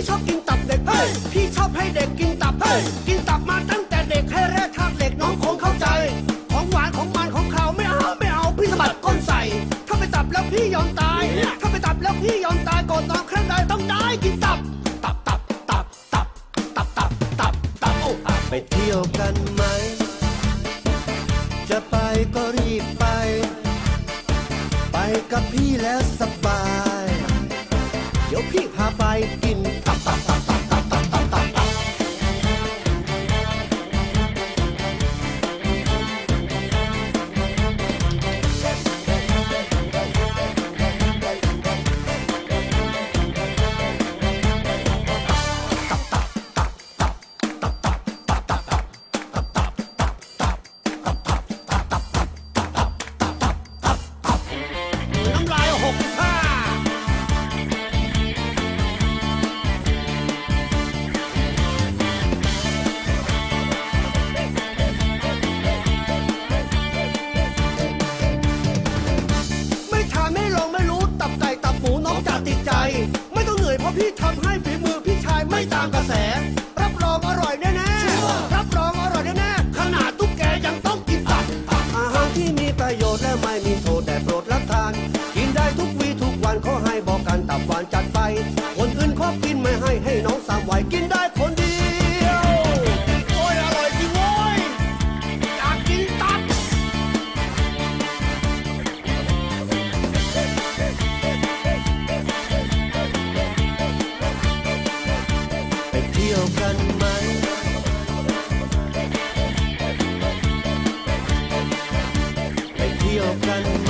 พี่ชอบกินตับเด็กเฮ้ยพี่ชอบให้เด็กกินตับเฮ้ยกินตับมาตั้งแต่เด็กให้แร่ธาตุเหล็กน้องคงเข้าใจ ของหวานของมันของเขาวไม่เอาไม่เอาพี่สะบัดก้นใส่ ถ้าไปตับแล้วพี่ยอมตาย ถ้าไปตับแล้วพี่ยอมตายก่อนนอนครั้งใดต้องได้กินตับ ตับตับตับตับตับตับตับตับโอ้ไปเที่ยวกันไหม จะไปก็รีบไป ไปกับพี่แล้วสบาย เดี๋ยวพี่พาไปกิน ตามกระแส รับรองอร่อยแน่ๆรับรองอร่อยแน่ๆขนาดตุ๊กแกยังต้องกินตับอาหารที่มีประโยชน์และไม่มีโทษแต่โปรดรับทาน กินได้ทุกวีทุกวันขอให้บอกกันตับหวานจัดไป broken